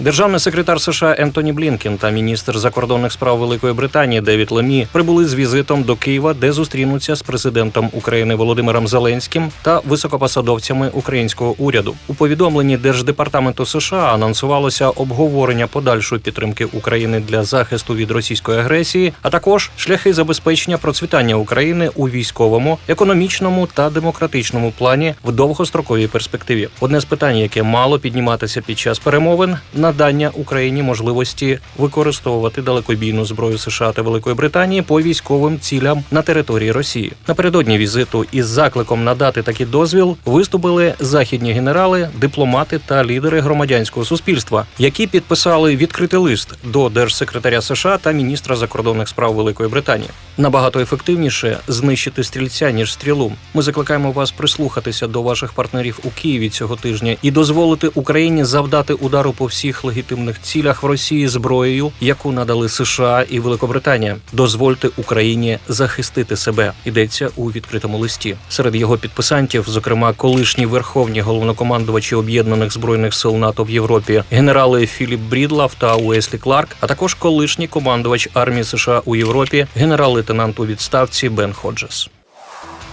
Державний секретар США Ентоні Блінкен та міністр закордонних справ Великої Британії Девід Лемі прибули з візитом до Києва, де зустрінуться з президентом України Володимиром Зеленським та високопосадовцями українського уряду. У повідомленні Держдепартаменту США анонсувалося обговорення подальшої підтримки України для захисту від російської агресії, а також шляхи забезпечення процвітання України у військовому, економічному та демократичному плані в довгостроковій перспективі. Одне з питань, яке мало підніматися під час перемовин, надання Україні можливості використовувати далекобійну зброю США та Великої Британії по військовим цілям на території Росії. Напередодні візиту із закликом надати такий дозвіл виступили західні генерали, дипломати та лідери громадянського суспільства, які підписали відкритий лист до держсекретаря США та міністра закордонних справ Великої Британії. Набагато ефективніше знищити стрільця ніж стрілу. Ми закликаємо вас прислухатися до ваших партнерів у Києві цього тижня і дозволити Україні завдати удару по всіх легітимних цілях в Росії зброєю, яку надали США і Великобританія. Дозвольте Україні захистити себе. Йдеться у відкритому листі. Серед його підписантів, зокрема, колишні верховні головнокомандувачі об'єднаних збройних сил НАТО в Європі, генерали Філіп Брідлав та Уеслі Кларк, а також колишній командувач армії США у Європі, генерал-лейтенант у відставці Бен Ходжес.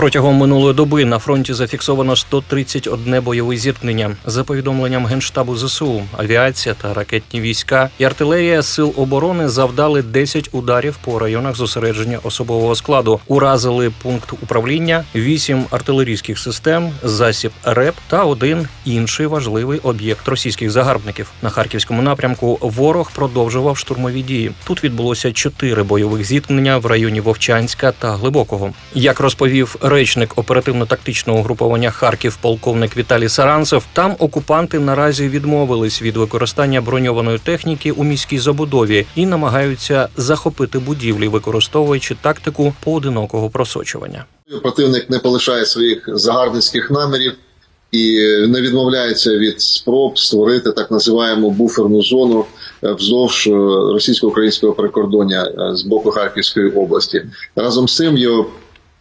Протягом минулої доби на фронті зафіксовано 131 бойове зіткнення. За повідомленням генштабу ЗСУ, авіація та ракетні війська і артилерія сил оборони завдали 10 ударів по районах зосередження особового складу. Уразили пункт управління, 8 артилерійських систем, засіб РЕП та один інший важливий об'єкт російських загарбників. На харківському напрямку ворог продовжував штурмові дії. Тут відбулося 4 бойових зіткнення в районі Вовчанська та Глибокого. Як розповів речник оперативно-тактичного угруповання Харків, полковник Віталій Саранцев, там окупанти наразі відмовились від використання броньованої техніки у міській забудові і намагаються захопити будівлі, використовуючи тактику поодинокого просочування. Противник не полишає своїх загарбницьких намірів і не відмовляється від спроб створити так називаємо буферну зону е, вздовж е, російсько-українського прикордоння е, з боку Харківської області. Разом з цим його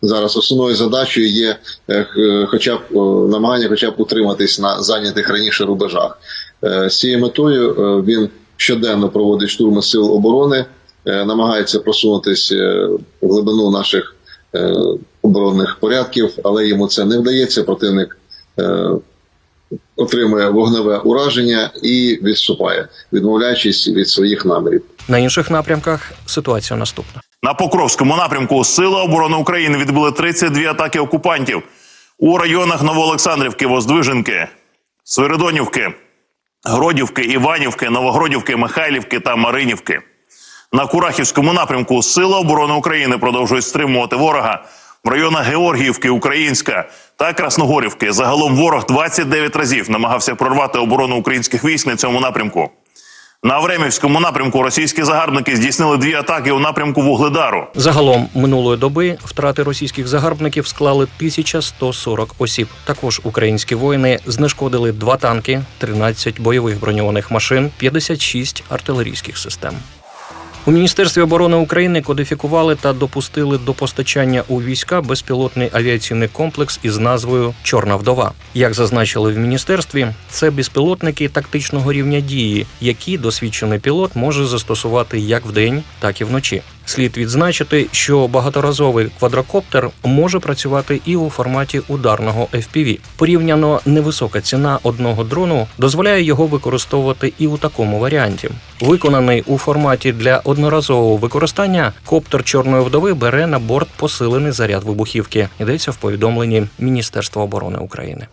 зараз основною задачею є е, хоча б намагання, хоча б утриматись на зайнятих раніше рубежах. Е, З цією метою е, він щоденно проводить штурми сил оборони, е, намагається просунутись е, в глибину наших е, оборонних порядків, але йому це не вдається. Противник е, отримує вогневе ураження і відступає, відмовляючись від своїх намірів. На інших напрямках ситуація наступна. На Покровському напрямку Сили оборони України відбули 32 атаки окупантів у районах Новоолександрівки, Воздвиженки, Свиридонівки, Гродівки, Іванівки, Новогродівки, Михайлівки та Маринівки. На Курахівському напрямку Сили оборони України продовжують стримувати ворога в районах Георгіївки, Українська та Красногорівки. Загалом ворог 29 разів намагався прорвати оборону українських військ на цьому напрямку. На Времівському напрямку російські загарбники здійснили дві атаки у напрямку Вугледару. Загалом минулої доби втрати російських загарбників склали 1140 осіб. Також українські воїни знешкодили два танки, 13 бойових броньованих машин, 56 артилерійських систем. У міністерстві оборони України кодифікували та допустили до постачання у війська безпілотний авіаційний комплекс із назвою Чорна вдова. Як зазначили в міністерстві, це безпілотники тактичного рівня дії, які досвідчений пілот може застосувати як вдень, так і вночі. Слід відзначити, що багаторазовий квадрокоптер може працювати і у форматі ударного FPV. Порівняно невисока ціна одного дрону дозволяє його використовувати і у такому варіанті. Виконаний у форматі для одноразового використання, коптер чорної вдови бере на борт посилений заряд вибухівки. Йдеться в повідомленні Міністерства оборони України.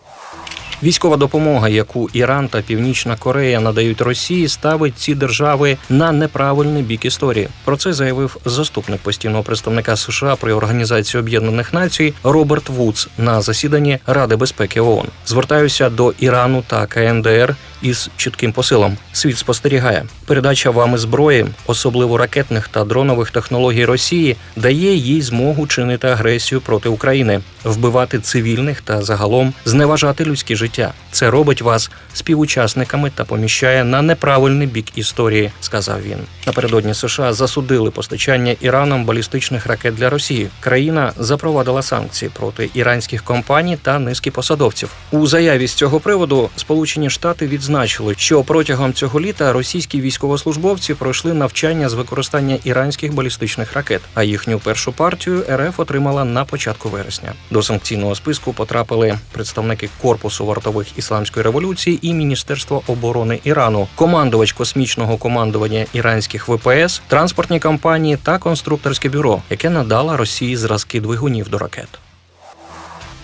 Військова допомога, яку Іран та Північна Корея надають Росії, ставить ці держави на неправильний бік історії. Про це заявив заступник постійного представника США при Організації Об'єднаних Націй Роберт Вудс на засіданні Ради безпеки ООН. Звертаюся до Ірану та КНДР із чітким посилом. Світ спостерігає. Передача вами зброї, особливо ракетних та дронових технологій Росії, дає їй змогу чинити агресію проти України, вбивати цивільних та загалом зневажати людське життя. Це робить вас співучасниками та поміщає на неправильний бік історії, сказав він. Напередодні США засудили постачання Іраном балістичних ракет для Росії. Країна запровадила санкції проти іранських компаній та низки посадовців. У заяві з цього приводу Сполучені Штати відзначили, що протягом цього літа російські військовослужбовці пройшли навчання з використання іранських балістичних ракет, а їхню першу партію РФ отримала на початку вересня. До санкційного списку потрапили представники корпусу вартових ісламської революції і Міністерства оборони Ірану, командувач космічного командування іранських ВПС, транспортні компанії та конструкторське бюро, яке надало Росії зразки двигунів до ракет.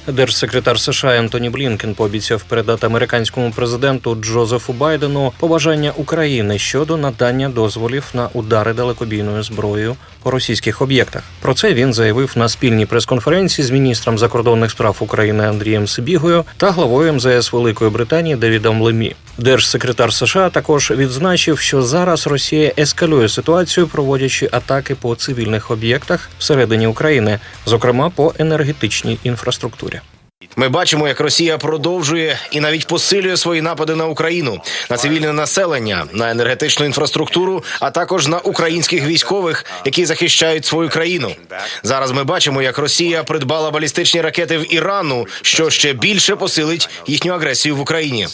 Держсекретар США Ентоні Блінкен пообіцяв передати американському президенту Джозефу Байдену побажання України щодо надання дозволів на удари далекобійною зброєю по російських об'єктах. Про це він заявив на спільній прес-конференції з міністром закордонних справ України Андрієм Сибігою та главою МЗС Великої Британії Девідом Лемі. Держсекретар США також відзначив, що зараз Росія ескалює ситуацію, проводячи атаки по цивільних об'єктах всередині України, зокрема по енергетичній інфраструктурі. Ми бачимо, як Росія продовжує і навіть посилює свої напади на Україну, на цивільне населення, на енергетичну інфраструктуру, а також на українських військових, які захищають свою країну. Зараз ми бачимо, як Росія придбала балістичні ракети в Ірану, що ще більше посилить їхню агресію в Україні.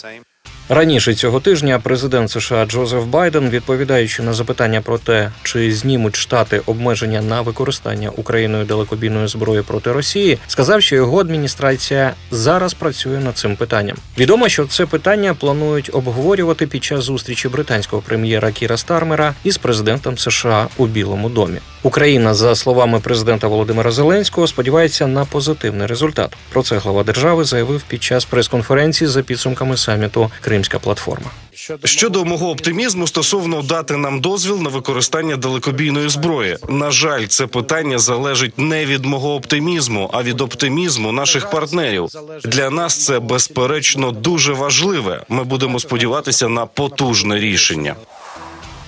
Раніше цього тижня президент США Джозеф Байден, відповідаючи на запитання про те, чи знімуть штати обмеження на використання Україною далекобійної зброї проти Росії, сказав, що його адміністрація зараз працює над цим питанням. Відомо, що це питання планують обговорювати під час зустрічі британського прем'єра Кіра Стармера із президентом США у Білому домі. Україна, за словами президента Володимира Зеленського, сподівається на позитивний результат. Про це глава держави заявив під час прес-конференції за підсумками саміту Кримська платформа. Щодо мого оптимізму стосовно дати нам дозвіл на використання далекобійної зброї. На жаль, це питання залежить не від мого оптимізму, а від оптимізму наших партнерів. Для нас це безперечно дуже важливе. Ми будемо сподіватися на потужне рішення.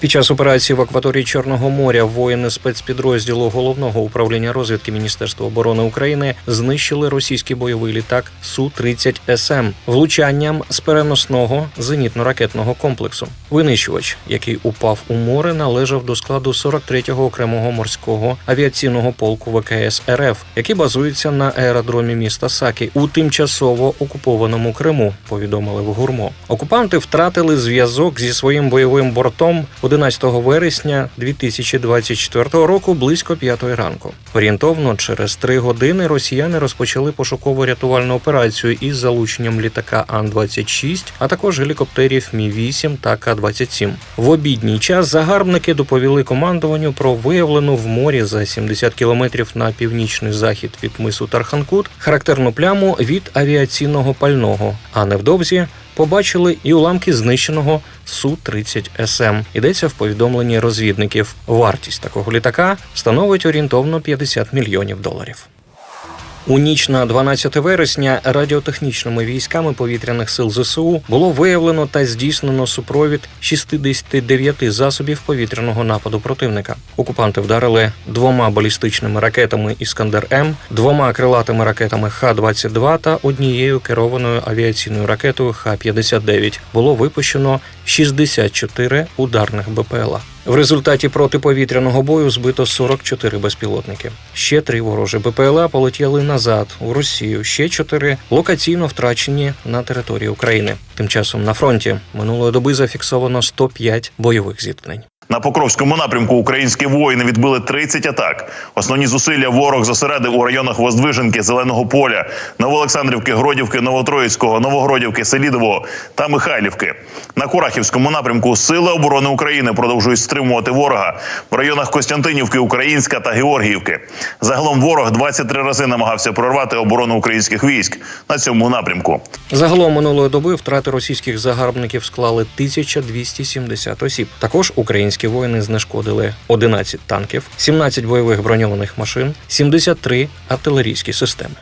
Під час операції в акваторії Чорного моря воїни спецпідрозділу головного управління розвідки Міністерства оборони України знищили російський бойовий літак су 30 СМ влучанням з переносного зенітно-ракетного комплексу. Винищувач, який упав у море, належав до складу 43-го окремого морського авіаційного полку ВКС РФ, який базується на аеродромі міста Сакі у тимчасово окупованому Криму. Повідомили в гурмо. Окупанти втратили зв'язок зі своїм бойовим бортом 11 вересня 2024 року близько 5 ранку. Орієнтовно через три години росіяни розпочали пошуково-рятувальну операцію із залученням літака Ан-26, а також гелікоптерів Мі-8 та К-27. В обідній час загарбники доповіли командуванню про виявлену в морі за 70 кілометрів на північний захід від мису Тарханкут характерну пляму від авіаційного пального, а невдовзі побачили і уламки знищеного су 30 СМ. Йдеться в повідомленні розвідників. Вартість такого літака становить орієнтовно 50 мільйонів доларів. У ніч на 12 вересня радіотехнічними військами повітряних сил ЗСУ було виявлено та здійснено супровід 69 засобів повітряного нападу противника. Окупанти вдарили двома балістичними ракетами Іскандер М, двома крилатими ракетами Х-22 та однією керованою авіаційною ракетою Х-59. Було випущено 64 ударних БПЛА. В результаті протиповітряного бою збито 44 безпілотники. Ще три ворожі БПЛА полетіли назад у Росію. Ще чотири локаційно втрачені на території України. Тим часом на фронті минулої доби зафіксовано 105 бойових зіткнень. На Покровському напрямку українські воїни відбили 30 атак. Основні зусилля ворог зосередив у районах Воздвиженки, Зеленого поля, Новоолександрівки, Гродівки, Новотроїцького, Новогродівки, Селідового та Михайлівки. На Курахівському напрямку Сили оборони України продовжують стримувати ворога в районах Костянтинівки, Українська та Георгіївки. Загалом ворог 23 рази намагався прорвати оборону українських військ на цьому напрямку. Загалом минулої доби втрати російських загарбників склали 1270 осіб. Також українські воїни знешкодили 11 танків, 17 бойових броньованих машин, 73 артилерійські системи.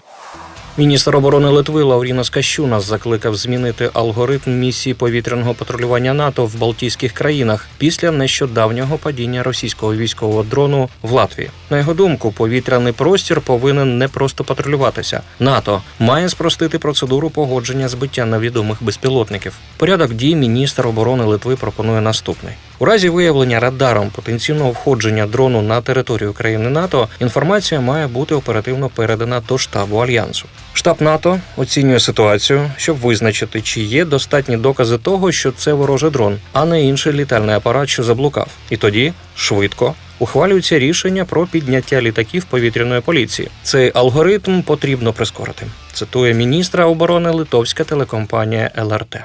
Міністр оборони Литви Лаурінас Кащунас закликав змінити алгоритм місії повітряного патрулювання НАТО в Балтійських країнах після нещодавнього падіння російського військового дрону в Латвії. На його думку, повітряний простір повинен не просто патрулюватися. НАТО має спростити процедуру погодження збиття невідомих безпілотників. Порядок дій міністр оборони Литви пропонує наступний. У разі виявлення радаром потенційного входження дрону на територію країни НАТО інформація має бути оперативно передана до штабу альянсу. Штаб НАТО оцінює ситуацію, щоб визначити, чи є достатні докази того, що це ворожий дрон, а не інший літальний апарат, що заблукав. І тоді швидко. Ухвалюється рішення про підняття літаків повітряної поліції. Цей алгоритм потрібно прискорити. Цитує міністра оборони литовська телекомпанія ЛРТ.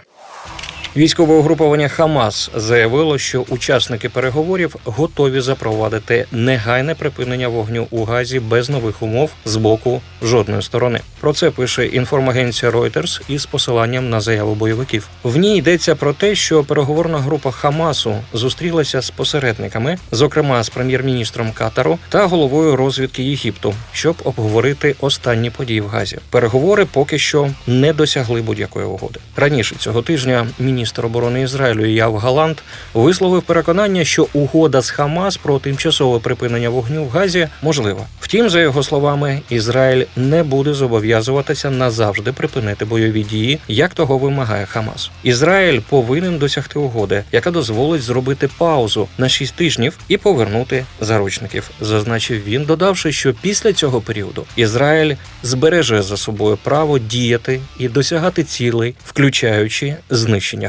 Військове угруповання Хамас заявило, що учасники переговорів готові запровадити негайне припинення вогню у Газі без нових умов з боку жодної сторони. Про це пише інформагенція Reuters із посиланням на заяву бойовиків. В ній йдеться про те, що переговорна група Хамасу зустрілася з посередниками, зокрема з прем'єр-міністром Катару та головою розвідки Єгипту, щоб обговорити останні події в Газі. Переговори поки що не досягли будь-якої угоди. Раніше цього тижня міністр оборони Ізраїлю Яв Галант висловив переконання, що угода з Хамас про тимчасове припинення вогню в Газі можлива. Втім, за його словами, Ізраїль не буде зобов'язуватися назавжди припинити бойові дії, як того вимагає Хамас. Ізраїль повинен досягти угоди, яка дозволить зробити паузу на 6 тижнів і повернути заручників. Зазначив він, додавши, що після цього періоду Ізраїль збереже за собою право діяти і досягати цілей, включаючи знищення